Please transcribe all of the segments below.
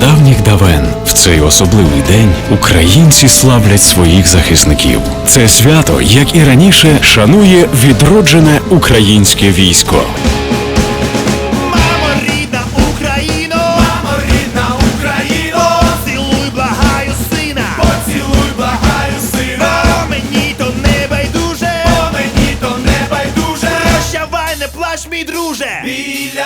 давніх давен в цей особливий день українці славлять своїх захисників. Це свято, як і раніше, шанує відроджене українське військо. Мамо рідна Україно, Мамо рідна Україно, поцілуй, благаю сина, поцілуй, благаю сина, мені то не байдуже, бо мені то не байдуже. прощавай, плач, мій друже. Біля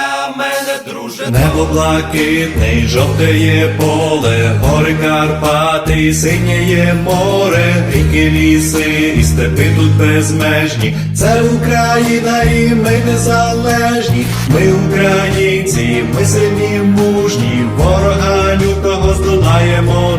небо блакитне, жовтеє поле, гори Карпати, синєє море, ріки ліси, і степи тут безмежні. Це Україна, і ми незалежні. Ми українці, ми сильні, мужні, ворога лютого здолаємо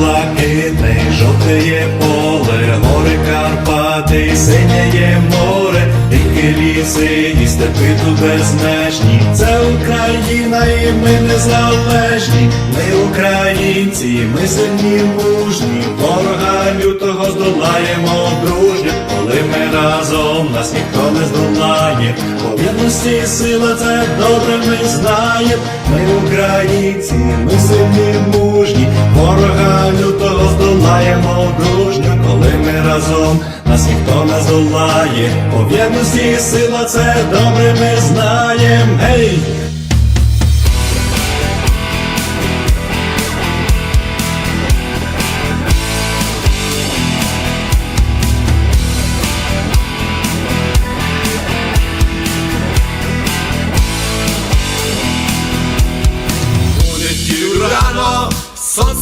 Небо блакитне, жовтеє поле, гори Карпати, синєє море, ріки ліси, і степи тут безмежні. Це Україна, і ми незалежні. Ми українці, ми сильні, мужні, ворога лютого здолаємо дружньо, коли ми разом нас ніхто По єдності сила це добре ми знаємо. Ми українці, ми сильні, мужні, ворога лютого здолаємо дружньо, коли ми разом нас ніхто не здолає. По єдності сила це добре ми знаємо. Гей!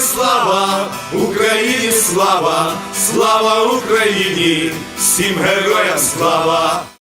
Слава, Україні слава, слава Україні, всім героям слава.